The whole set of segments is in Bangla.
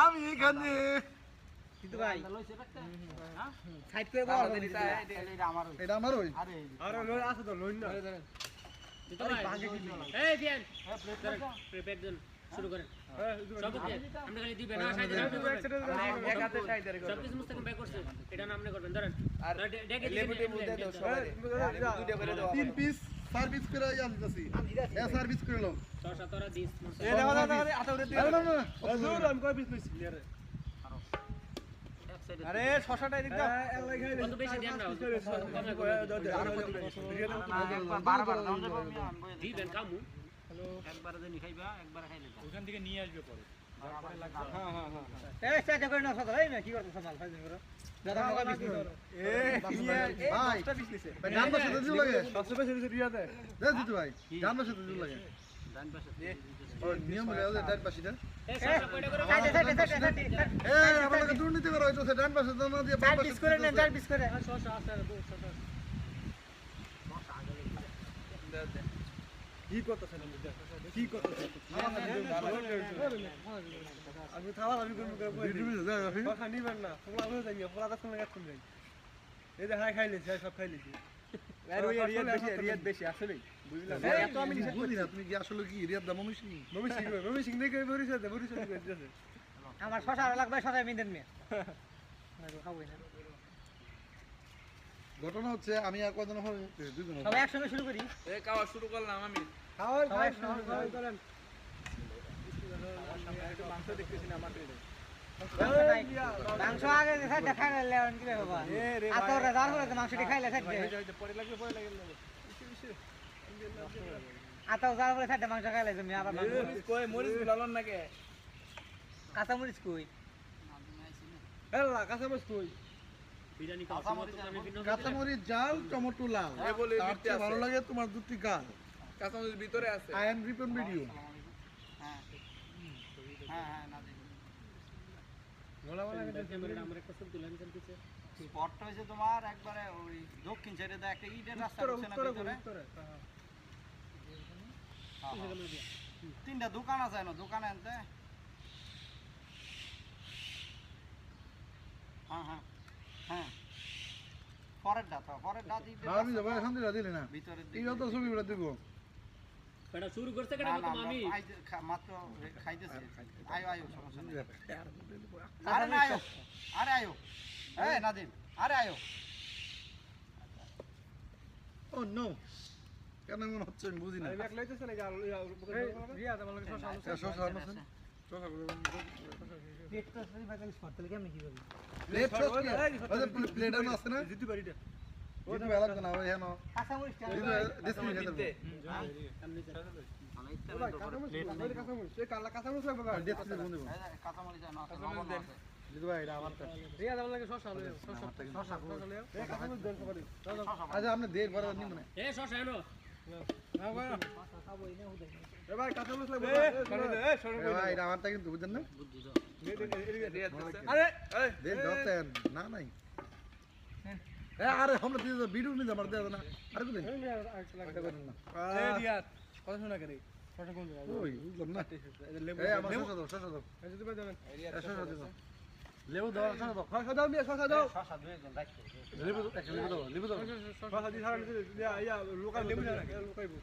আমি এখানে কিন্তু ভাই সাইড করে বল এটা আমার এটা আমার ওই আরে আরে লই আছে তো লই না এই দিয়েন প্রিপেয়ার দেন শুরু করেন। সব দিয়েন আমরা খালি দিবেন না সাইডে এক হাতে সাইড করে সব কিছু মুস্তাকিম ব্যাক করছে। এটা নাম করবেন। ধরেন। আর ডেকে লেবু টেবু দে দাও সবাই। দুইটা করে দাও তিন পিস সার্ভিস করে ইয়া এ সার্ভিস করে লো ছশো তোরা দিস এ দাও দাও দাও আটা উড়ে দিয়ে না না হুজুর আমি কই পিস লইছি আরে আরে শশাটা এদিক দাও কত বেশি দেন না বারবার দাও দিবেন কামু। একবার দেনি খাইবা একবার খাইলে ওখান থেকে নিয়ে আসবে পরে হ্যাঁ হ্যাঁ হ্যাঁ করে ডান পাশে ডান পাশে কি করতেছেন কি করতেছেন আমি আমি কোন কথা নিবেন না। পোলা হয়ে যাই পোলা যাই এই যে হাই খাইলে সিং আমার শশা লাগবে শশা মিদেন মে খাবই না ঘটনা হচ্ছে আমি আর কয়জন হবে? দুজন সবাই একসঙ্গে শুরু করি। এই খাওয়া শুরু করলাম আমি। খাওয়াই সবাই খাওয়াই করেন মাংস দেখতেছি না আমার মাংস আগে সাইডে খাইলে কি বাবা? আতরে দাঁড় করে মাংস খাইলে সাইডে পরে লাগবে পরে লাগবে। আতাও দাঁড় করে সাইডে মাংস খাইলে তুমি আবার মাংস। কই মরিচ লালন নাকি? কাঁচা মরিচ কই? হেলা কাঁচা মাছ কই? বিরিয়ানি খাওয়া সময় তো আমি ভিন্ন কাঁচামরিচ জাল টমেটো লাল। ভালো লাগে তোমার দুটি গাল। কাঁচামরিচ ভিতরে আছে। আই এম রিপন ভিডিও হ্যাঁ হ্যাঁ হ্যাঁ না স্পটটা হয়েছে তোমার একবারে ওই দক্ষিণ সাইডে তো একটা ইটের রাস্তা না ভিতরে? উত্তরে। হ্যাঁ, হ্যাঁ। তিনটা দোকান আছে না দোকানে আনতে? হ্যাঁ হ্যাঁ হ্যাঁ। পরের ডাটা পরের ডাটি আমি যাব এখান থেকে দিলে না। ভিতরে এই তো ছবি বেড়া দিব। এটা শুরু করছে না না আমি মাত্র খাইতেছি আয়ো আয়ো সমস্যা নেই আরে না আয়ো আরে আয়ো এই নাদিম আরে আয়ো ও নো কেন মনে হচ্ছে আমি বুঝি না আমি এক লইতেছ না রিয়াদ আমার লাগে শশা করে দেন। পেট তো সরি বাগালি ফটল কেমন কি বলি প্লেট? ওই প্লেট আছে না? জিতু বাড়িটা দিতে ভালো লাগতো না, ওই হেন। আচ্ছা, আপনি দেন, পরে নিব না। এ শশা এনো হ্যাঁ ভাই এ ভাই কাঁচা মাছ লাগবে এ সরে এ ভাই, এটা আমারটা কিন্তু, বুঝছেন না? আরে না, নাই। এ, আরে, আমরা দিয়ে দাও, ভিডিও নিতে আমার দেওয়া না। আরে কোথায়? কথা শোনা করে। লেবু শসা দাও, শসা দাও। এ, শসা দাও। লেবু দাও, শসা মিয়া লেবু দাও, একটা লেবু দাও, লেবু দাও। শশা দি সারা লোকাল লেবু না লোকাইবো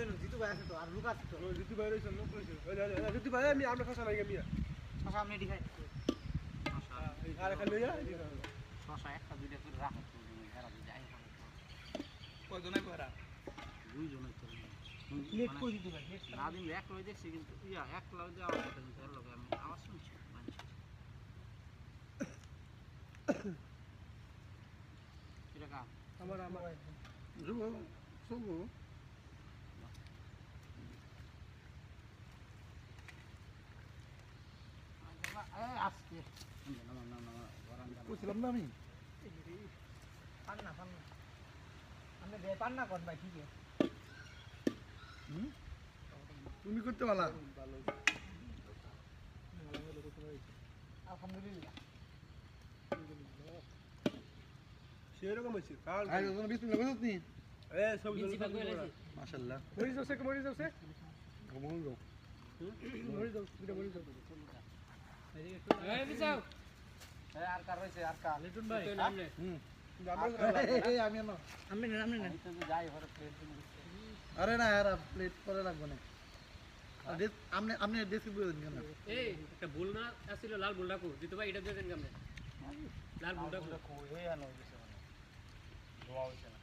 না জিতু ভাই আছে আর লুক আছে তো জিতু ভাই রইছে লোক রইছে জিতু ভাই আমি আমরা শশা লাগে মিয়া শশা আপনি এটি খাই শশা একটা দুইটা করে রাখো এরা তো এক লই কিন্তু ইয়া এক লই দিয়ে আমার কথা কিন্তু লগে আমি আওয়াজ শুনছি মানছি। আজকে বলছিলাম না আমি? পান না পান না আপনি কর ভাই ঠিকই। তুমি করতে পারলা? আলহামদুলিল্লাহ। সেরকম তুমি এ সব মাশাআল্লাহ। মরি যাচ্ছে মরি যাচ্ছে কমন যাও মরি যাও মরি আর কার রয়েছে আর কার লিটন ভাই হুম না আরে না यार প্লেট করে রাখব না আপনি আপনি দেশি দিন কেন এই একটা ভুল না আসছিল লাল ভুল রাখো দিতে ভাই এটা দিয়ে দেন কেমনে লাল ভুল আনো মানে ধোয়া হইছে না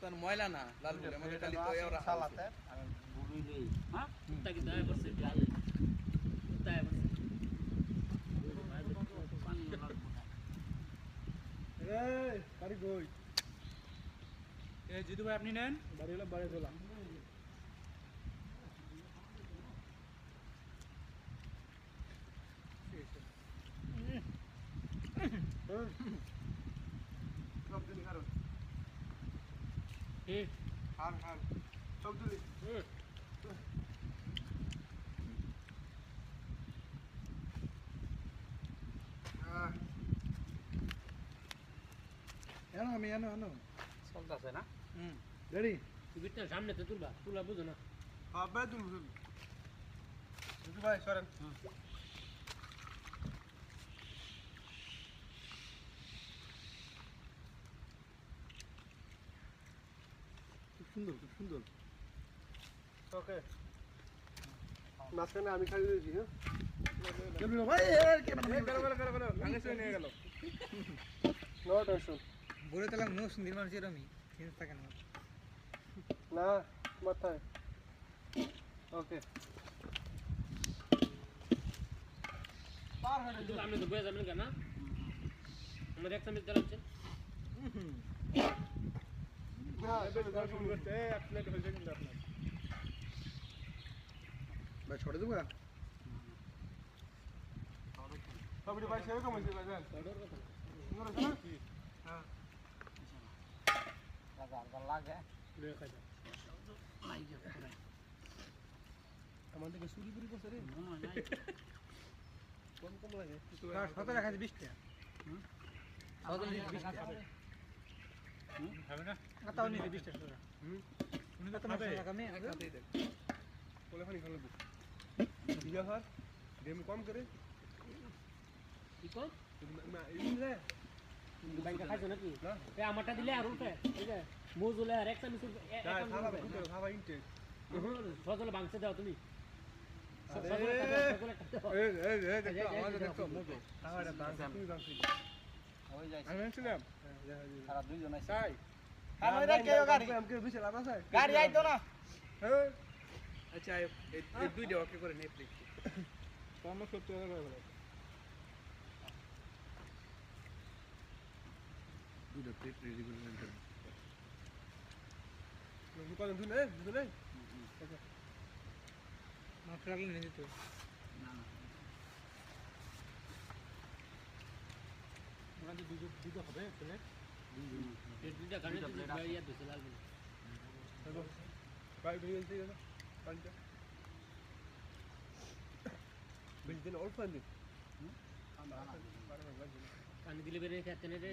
তার ময়লা না লাল খালি তো এরা সালাতে আমি বুড়ি লই হ্যাঁ তাকে দয়া করছে দয়া করছে এই জিতু ভাই আপনি নেন? বাড়ি হলো বাড়ি খান সব দিলি হুম আহ এনো আমি এনো এনো চলতেছে না? রেডি? টিভিটা সামনে তো তুলবা তুলা বুঝো না। আবে তুমি জিতু ভাই সরেন। খুব সুন্দর খুব সুন্দর। ওকে। মাঝখানে আমি খাই দিয়েছি হ্যাঁ? ভাই? গেল গেল গেল গেল ভাঙে নিয়ে গেল। নো টেনশন বলে তালাম নো সুন্দর মানুষের আমি চিন্তা থাকে না না মাথায় ওকে পার হয়ে কিন্তু আপনি তো বয়ে যাবেন কেন আমাদের এক সামনে দাঁড়াচ্ছেন হ্যাঁ এবার দর্শন করতে এক প্লেট হয়েছে কিন্তু আপনার ভাই ছড়ে দেবো সবটি ভাই সেরকম হয়েছে ভাই জান সুন্দর হয়েছে না হ্যাঁ লাগে আমাদেরকে চুরি পুরি করছে রে। কম কম লাগে। 20 টাকা কত নিতে 20 টাকা হবে না? কত নিতে 20 টাকা হুম? উনি কত মাছ টাকা মে বলে খানি খালো দিগা স্যার ডেম কম করে। কি কর না এই রে খাইছো নাকি? এ আমারটা দিলে আর উল্টে এই যে মোজুলে আর একটা মিশুর খাবা খাবা সজলে ভাঙছে দাও তুমি। ঠিক আছে হ্যাঁ গাড়ি। আছে আইতো না। হ্যাঁ আচ্ছা এই দুই দেওয়া করে নেই প্লিজ আমার সত্যি কথা বলে দুটো প্লেট রেডি করে নেন কত দুই নেই দুই নেই মাছ লাগলে নিয়ে দিত ওখানে দুটো দুটো হবে প্লেট এই দুইটা গানে তো বাইয়া দিছে লাল বলে পাই ভিজে দিতে গেল পানিটা ভিজে দিন অল্প দিন পানি দিলে বেরে খেতে নে রে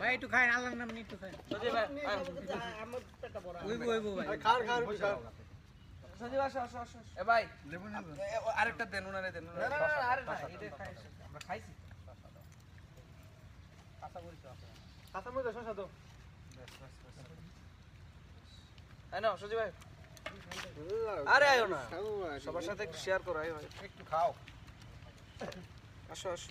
ভাই একটু খাই আল্লাহর নাম নিয়ে একটু খাই ওইবো ওইবো ভাই। খার খার খার আরেকটা দেন ওনারে দেন না না শসা, না আরে না এটা খাই আমরা খাইছি। আরে আয়ো না। সবার সাথে একটু শেয়ার করো আয় ভাই। একটু খাও। আসো আসো।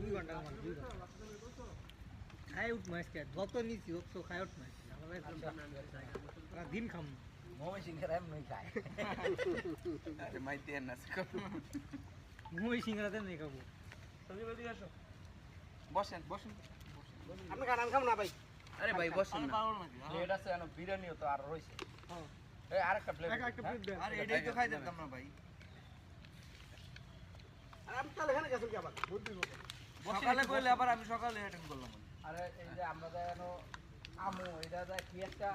দুই ঘণ্টা আমার দুই ঘণ্টা খাই উঠ মাছ কে যত নিছি অত খাই উঠ মাছ আমার একদম সারা দিন খাম। মমি সিংহের এমনি খায় মাইতে না মুই সিঙ্গারাতে নেই খাব। বসেন বসেন। আপনি খান আমি খাব না ভাই? আরে ভাই বসেন না। প্লেট আছে এনো বিরিয়ানিও তো আর রইছে। এই আরেকটা প্লেট আরে এটাই তো খাইতে দিতাম না ভাই। আরে আপনি তাহলে এখানে গেছেন কি আবার? সকালে কইলে আবার আমি সকালে অ্যাটেন্ড করলাম। আরে এই যে আমরা যে এনো আমু এটা যে কি একটা?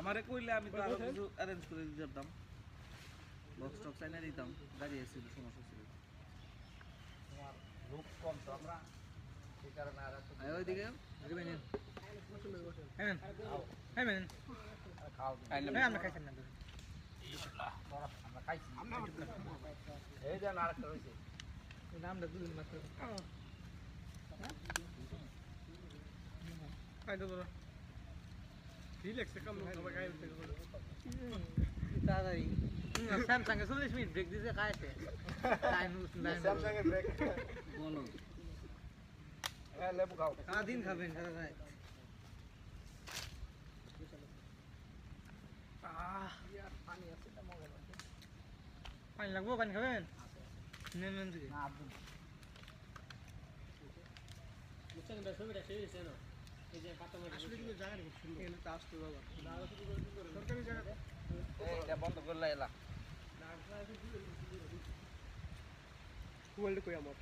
আমারে কইলে আমি তো আরও কিছু অ্যারেঞ্জ করে দিতাম বক্স টক্স এনে দিতাম গাড়ি এসেছিল সমস্যা ছিল। তোমার লোক কম তো আমরা সেই কারণে আর ওইদিকে হ্যাঁ হ্যাঁ হ্যাঁ আমরা খাইছেন না এই যে আরেকটা রয়েছে নামটা দুদিন মাত্র খাইতে তো রিল্যাক্সে কাম সবাই খাই তাড়াতাড়ি স্যামসাং এ চল্লিশ মিনিট ব্রেক দিতে খাইছে স্যামসাং এর ব্রেক বলো হ্যাঁ লেবু খাও। সারাদিন খাবেন সারা রাত পানি লাগবো পানি খাবেন? নেন থেকে না আব্দুল। বুঝছেন ভাই ছবিটা সেই হয়েছে না এই যে পাতা মাটি এইটা বন্ধ করলে এলা। ওয়ার্ল্ড কই আমার?